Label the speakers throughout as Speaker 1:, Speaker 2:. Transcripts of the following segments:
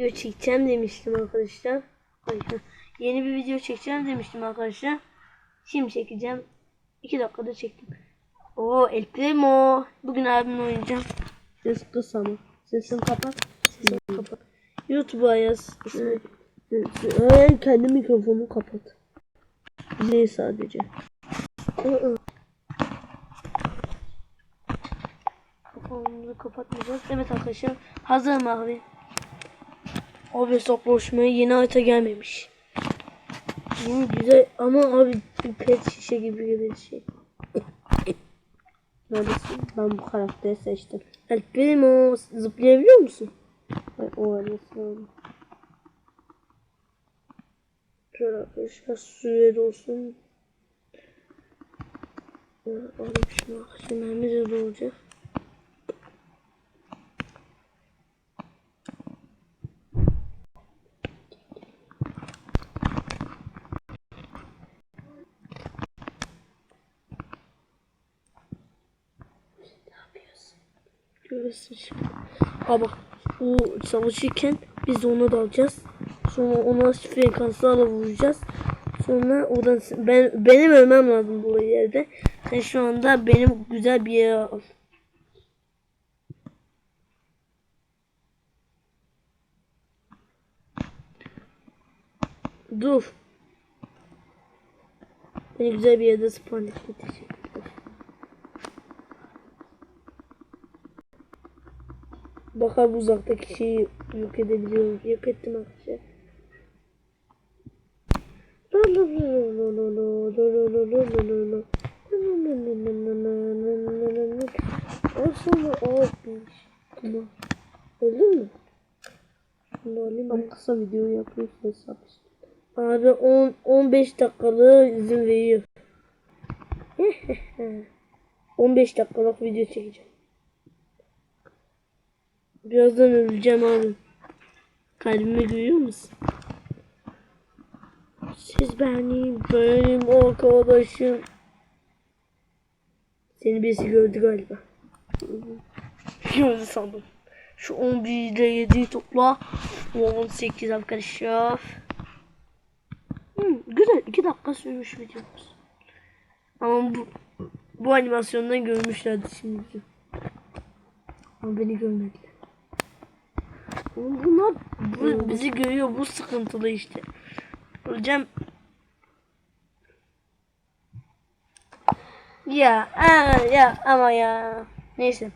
Speaker 1: video çekeceğim demiştim arkadaşlar. Ay, Yeni bir video çekeceğim demiştim arkadaşlar. Şimdi çekeceğim. 2 dakikada çektim. Oo El Primo. Bugün abimle oynayacağım.
Speaker 2: Ses kıs ama. Sesini kapat.
Speaker 1: Sesini kapat. YouTube'a yaz.
Speaker 2: Ee, kendi mikrofonu kapat. Şey sadece.
Speaker 1: Kafamızı kapatmayacağız. Evet arkadaşlar. Hazırım abi. Abi hesaplaşmaya yeni harita gelmemiş. Yeni güzel ama abi bir pet şişe gibi bir şey.
Speaker 2: Neredesin? Ben bu karakteri seçtim.
Speaker 1: El Primo zıplayabiliyor musun?
Speaker 2: Ay, o arası.
Speaker 1: Şöyle arkadaşlar sürede olsun. Ee, Alayım şunu arkadaşlar. Mermi de Görüyorsun şimdi. Ha savaşırken biz de ona dalacağız. Sonra ona frekanslarla vuracağız. Sonra oradan ben benim ölmem lazım bu yerde. Sen şu anda benim güzel bir yere al. Dur. Beni güzel bir yerde spawn etti. Bakalım uzaktaki şeyi yok edebiliyorum. Yok ettim arkadaşlar. Sonra abi. Tamam. Öldün mü? Şunu alayım
Speaker 2: Tam kısa video yapıyorsun hesap.
Speaker 1: Abi 10 15 dakikalık izin veriyor. 15 dakikalık video çekeceğim. Birazdan öleceğim abi. Kalbimi görüyor musun? Siz benim, benim arkadaşım. Seni birisi gördü galiba. Gördü sandım. Şu 11 ile 7'yi topla. 18 arkadaşlar. Hmm, güzel. 2 dakika sürmüş videomuz. Ama bu bu animasyondan görmüşlerdi şimdi. Ama beni görmediler. Bunlar bu, bizi görüyor. Bu sıkıntılı işte. Hocam ya aa, ya ama ya neyse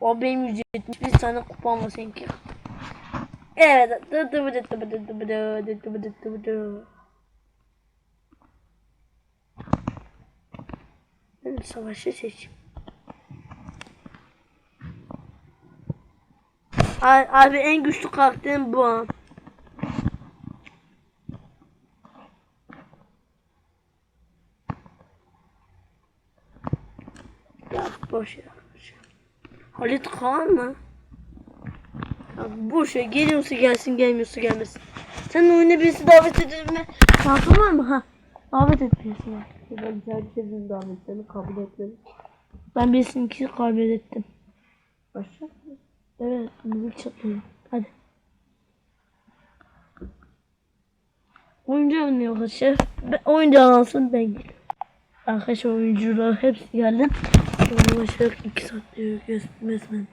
Speaker 1: o benim 171 tane kupam var seninki evet dı dı bıdı dı bıdı dı bıdı dı dı bıdı dı bıdı. Ben savaşı seçeyim. Abi, abi en güçlü karakterim bu an. Ya boş ver. Halit Kaan mı? Ya boş ver. Geliyorsa gelsin gelmiyorsa gelmesin. Sen oyuna birisi davet edilme şansın var mı? Ha. Davet et birisi var.
Speaker 2: Ben herkesin davetlerini kabul etmedim.
Speaker 1: Ben birisininki kaybettim.
Speaker 2: Başla.
Speaker 1: Evet. Müzik çatlıyor. Hadi. Oyuncu oynuyor arkadaşlar. Oyuncu alsın ben geliyorum. Arkadaşlar oyuncular hepsi geldi. Yaklaşık 2 saat resmen.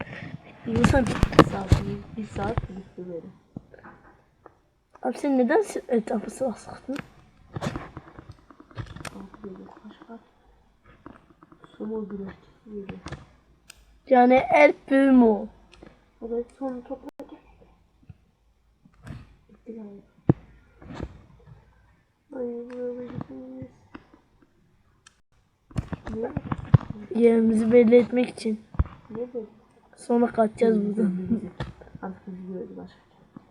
Speaker 1: Bekliyorsan
Speaker 2: Bir saat, bir saat bitti benim.
Speaker 1: Abi sen neden etrafı sıvak sıktın? Yani El Primo.
Speaker 2: Orayı sonra topladık. Bitti galiba.
Speaker 1: Ay buraya gidiyoruz.
Speaker 2: Ne?
Speaker 1: Yerimizi belli etmek için.
Speaker 2: Ne dedi?
Speaker 1: Sonra kaçacağız buradan.
Speaker 2: Artık bizi gördü başka.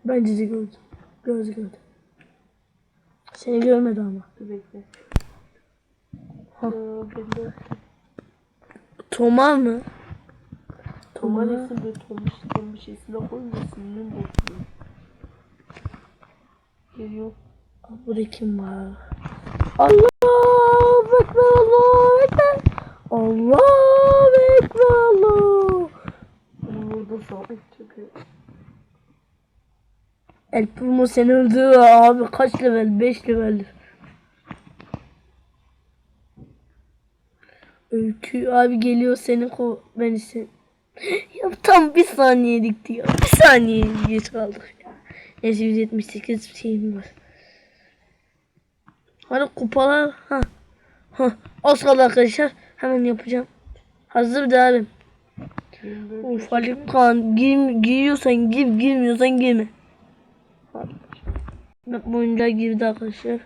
Speaker 1: Bence de gördüm. Göz gördüm. Seni görmedi ama.
Speaker 2: Dur bekle.
Speaker 1: Ha. Tomar mı?
Speaker 2: Tomar isim böyle tombiş tombiş ismine koyunca sinirim bozuluyor. Geliyor.
Speaker 1: Burada kim var? Allah Ekber Allah Ekber. Allah Ekber Allah.
Speaker 2: Onu orada sağlık çıkıyor.
Speaker 1: El Primo seni öldü abi kaç level? 5 leveldir. Öykü abi geliyor seni ko beni sen. Ya tam bir saniye dikti ya. Bir saniye geç kaldık ya. Neyse 178 şeyim var. Hadi kupalar. Ha. Ha. Az kaldı arkadaşlar. Hemen yapacağım. Hazır bir de abi. Of Ali Kaan gir, giriyorsan gir girmiyorsan girme. Bak bu oyuncağa girdi arkadaşlar.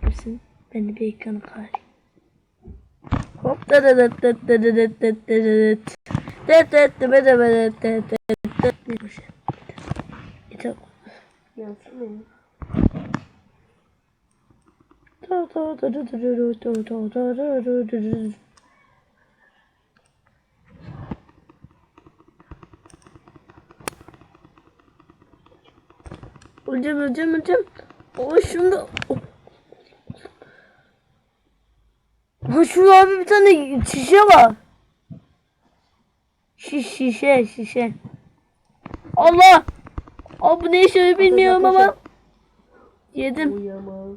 Speaker 1: Hepsini ben de bir ekranı kayayım. Hop da da da da da da da da da Tet tet tebe tebe tet tet tet tet demiş. Çok.
Speaker 2: Yansın
Speaker 1: mı? Öleceğim öleceğim öleceğim. Ama şimdi... Ha şurada abi bir tane şişe var. Şiş şişe şişe. Allah. Abi bu ne işe bilmiyorum ama. Yedim.
Speaker 2: Uyamaz.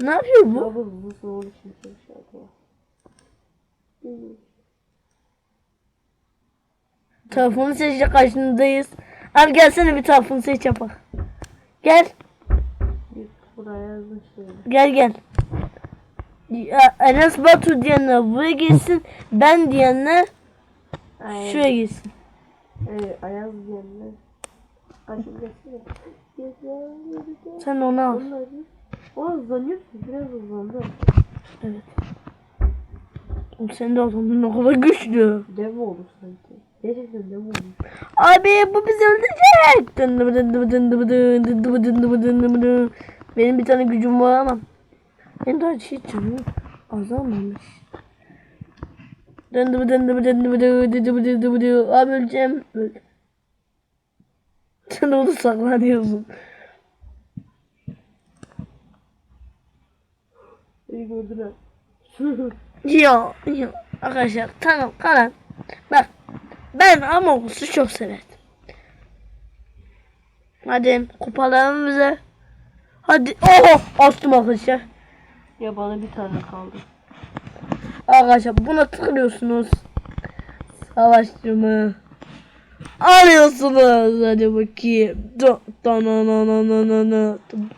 Speaker 1: Ne yapıyor bu?
Speaker 2: Baba bu soğuk için çalışıyor.
Speaker 1: Telefonu seçecek karşındayız. Al gelsene bir telefonu seç yapak. Gel. Gel gel. Ya, Enes Batu diyenler buraya gelsin. Ben diyenler
Speaker 2: Aynen.
Speaker 1: Şuraya gitsin.
Speaker 2: Evet, ayaz geldi. Aşırı geçti.
Speaker 1: Sen onu al.
Speaker 2: O uzanıyorsun, biraz uzandı.
Speaker 1: Evet. Sen de adamın ne kadar güçlü.
Speaker 2: Dev oldu sanki. Gerçekten dev oldu.
Speaker 1: Abi bu bizi öldürecek. Benim bir tane gücüm var ama. Benim daha hiç canım azalmamış. Döndü Abi öleceğim. Sen onu saklanıyorsun.
Speaker 2: Beni gördüler.
Speaker 1: Arkadaşlar tamam kalan. Bak ben Amogus'u çok severdim. Hadi kupalarım bize. Hadi oho attım arkadaşlar.
Speaker 2: Ya bana bir tane kaldı.
Speaker 1: Arkadaşlar buna tıklıyorsunuz. Savaştırma. Alıyorsunuz. Hadi bakayım.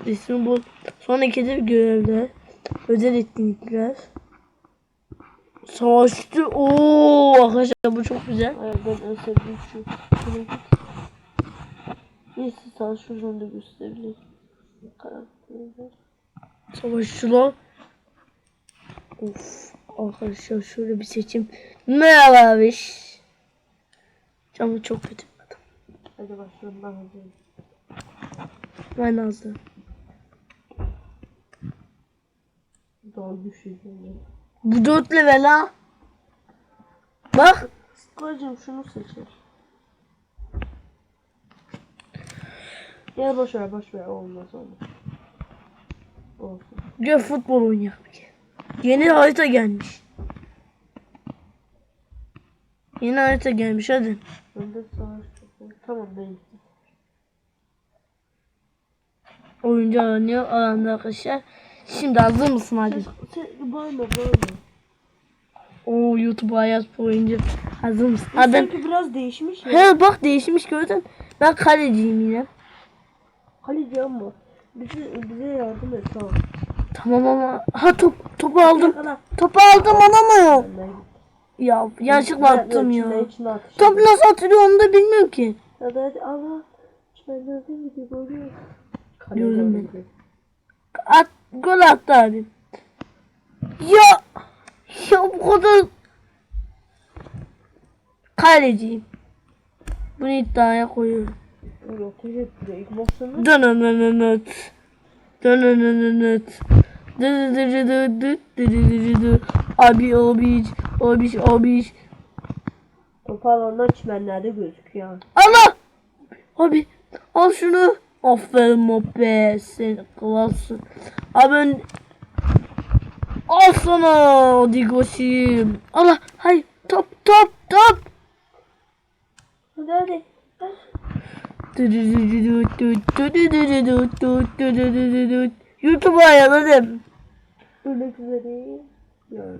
Speaker 1: İsmi bu. Son ikinci görevde. Özel etkinlikler. Savaştı. Oo arkadaşlar bu çok güzel.
Speaker 2: Evet, ben en sevdiğim şey. Neyse savaşçılarını da gösterebilirim. Karakterler.
Speaker 1: Savaşçılar. Of arkadaşlar şöyle bir seçim. Merhaba abiş. Canım çok kötü.
Speaker 2: Hadi başlayalım ben hazırım.
Speaker 1: Ben hazırım.
Speaker 2: Daha düşünüyorum.
Speaker 1: Bu dört level ha. Bak.
Speaker 2: Sıkıcım şunu seçer. Ya boş ver boş ver olmaz olmaz. Olsun.
Speaker 1: Gel futbol oynayalım. Yeni harita gelmiş. Yeni harita gelmiş hadi.
Speaker 2: Ben. Tamam ben.
Speaker 1: Oyuncu aranıyor aranda arkadaşlar. Şimdi hazır mısın hadi?
Speaker 2: Sen, bağırma bağırma.
Speaker 1: Oo YouTube Ayaz oyuncu. Hazır mısın? Hadi.
Speaker 2: Sanki biraz değişmiş ya.
Speaker 1: He bak değişmiş gördün. Ben kaleciyim yine.
Speaker 2: Kaleci ama bize, bize yardım et tamam.
Speaker 1: Tamam ama. Ha top topu aldım. Topu aldım alamıyorum. Ya yanlışlıkla attım ya. Top nasıl atılıyor onu da bilmiyorum ki.
Speaker 2: Hadi hadi Allah. Ben nereden gidiyor böyle?
Speaker 1: Gördüm ben. At, gol attı abi. Ya ya bu kadar kaleciyim. Bunu iddiaya koyuyorum.
Speaker 2: Ettiriyor. İlk başta
Speaker 1: Dönönönönöt. Abi obiş obiş obiş
Speaker 2: Pantolonlar çimenlerde gözüküyor.
Speaker 1: Allah! Abi al şunu. Aferin Mope sen kralsın. Abi ön... Al sana Digoş'im. Allah hayır top top top.
Speaker 2: Hadi hadi.
Speaker 1: YouTube'a ayarladım.
Speaker 2: Ölmek üzereyim. Yani.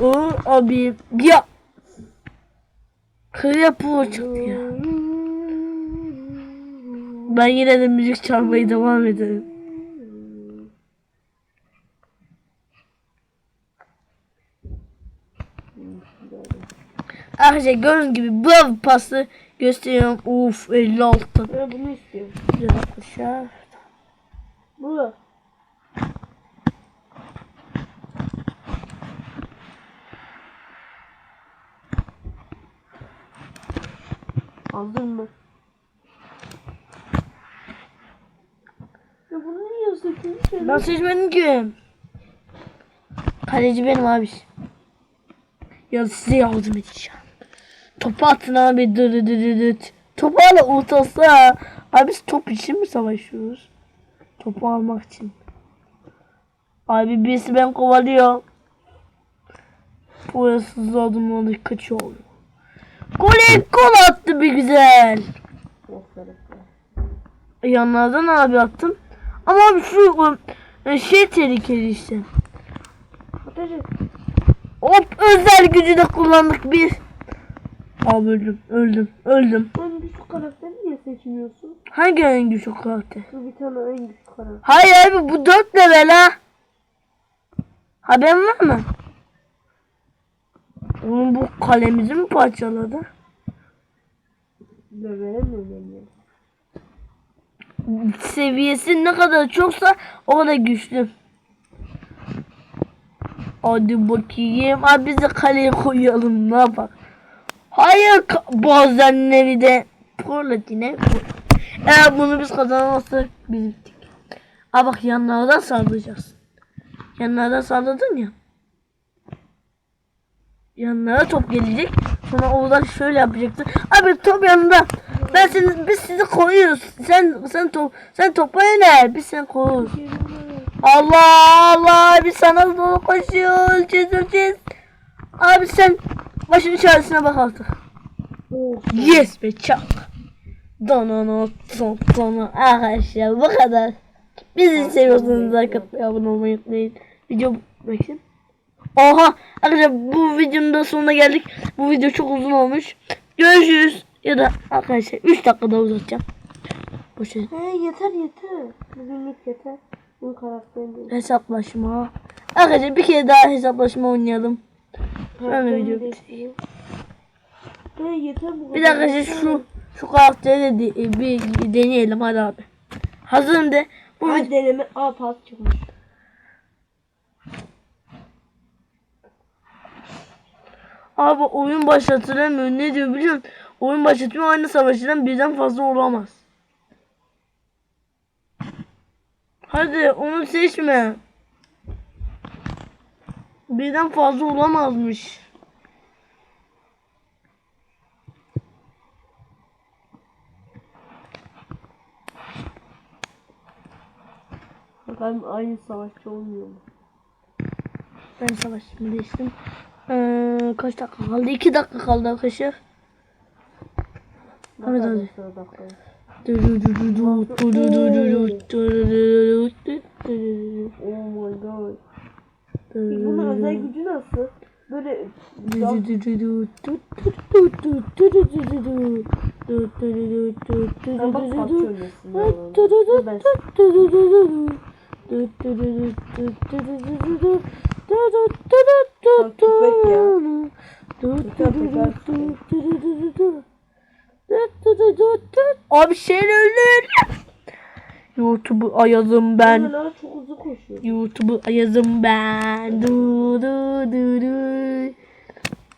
Speaker 1: O abi ya Kırıya bu çıktı ya. Ben yine de müzik çalmaya devam ederim. Arkadaşlar gördüğünüz gibi bu pası gösteriyorum. Uf 56.
Speaker 2: Ben bunu istiyorum.
Speaker 1: Güzel arkadaşlar.
Speaker 2: Bu. Aldın mı? Ya bunu niye seçiyorsun?
Speaker 1: Ben seçmedim ki. Kaleci benim abi. Ya size yardım edeceğim. Topu atın abi. Dı dı dı dı dı. Topu hala ortası. Abi biz top için mi savaşıyoruz? Topu almak için. Abi birisi ben kovalıyor. Boyasız adımları kaçıyor. Gol gol attı bir güzel. Yanlardan abi attım. Ama abi şu e, şey tehlikeli işte. Hop özel gücü de kullandık bir. Abi öldüm öldüm öldüm.
Speaker 2: En güçlü karakteri niye seçmiyorsun?
Speaker 1: Hangi en güçlü karakter?
Speaker 2: Şu bir tane en güçlü karakter.
Speaker 1: Hayır abi bu 4 level ha. Haberin var mı? Oğlum bu kalemizi mi parçaladı?
Speaker 2: Levele mi önemli?
Speaker 1: Seviyesi ne kadar çoksa o kadar güçlü. Hadi bakayım. Abi bizi kaleye koyalım ne yapalım. Hayır bazenleri de Porlatine Eğer bunu biz kazanamazsak biz bittik. Aa bak yanlardan saldıracağız. Yanlardan saldırdın ya. Yanlara top gelecek. Sonra oradan şöyle yapacaksın. Abi top yanında. Ben seni biz sizi koruyoruz. Sen sen top sen topa yönel. Biz seni koruyoruz. Allah Allah biz sana doğru koşuyoruz. Çözüleceğiz. Abi sen başın çaresine bak artık.
Speaker 2: Of.
Speaker 1: Yes be çak. Donono son sonu arkadaşlar bu kadar. Bizi seviyorsanız like atmayı abone olmayı unutmayın. Video bakın. Oha arkadaşlar bu videonun da sonuna geldik. Bu video çok uzun olmuş. Görüşürüz. Ya da arkadaşlar 3 dakikada uzatacağım. Boş ver.
Speaker 2: He yeter yeter. Bugünlük yeter. Bu karakterin değil.
Speaker 1: Hesaplaşma. Arkadaşlar bir kere daha hesaplaşma oynayalım.
Speaker 2: Karakterini
Speaker 1: video
Speaker 2: değiştireyim. He yeter bu
Speaker 1: Bir dakika şu şu karakteri de de- bir deneyelim hadi abi. Hazırım de. Bu
Speaker 2: Hadi deneme. Aa pas çıkmış.
Speaker 1: Abi oyun başlatılamıyor. Ne diyor biliyor musun? Oyun başlatıyor aynı savaşçıdan birden fazla olamaz. Hadi onu seçme. Birden fazla olamazmış.
Speaker 2: Bakalım aynı savaşçı olmuyor mu?
Speaker 1: Ben savaşçımı değiştim. Ee, kaç dakika kaldı? 2 dakika kaldı arkadaşlar.
Speaker 2: Sıradaki. Oh my god. Bunun özel gücü nasıl? Böyle ya.
Speaker 1: Abi sen öldür. YouTube'u ayazım ben.
Speaker 2: Hala çok hızlı koşuyor.
Speaker 1: YouTube'u ayazım ben. Du du du du.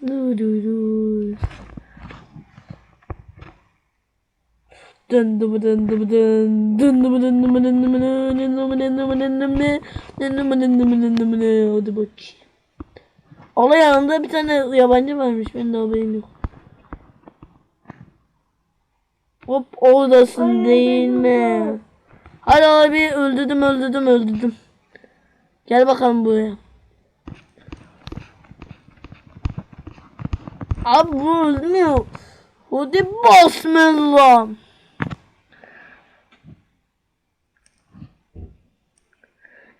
Speaker 1: Du du du. Dın dı dın dı dın. Dın dı dın dı dın dı dın. Dı dın dı dın dı dın. Dı dın dı dın dı. Hadi bakayım. Allah yanında bir tane yabancı varmış. Benim de haberim yok. Hop oradasın değil mi? Hadi abi öldürdüm öldürdüm öldürdüm. Gel bakalım buraya. Abi bu ölmüyor. Hadi basmella.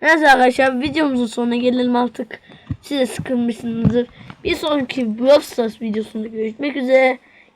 Speaker 1: Neyse arkadaşlar videomuzun sonuna gelelim artık. Size sıkılmışsınızdır. Bir sonraki Brawl Stars videosunda görüşmek üzere.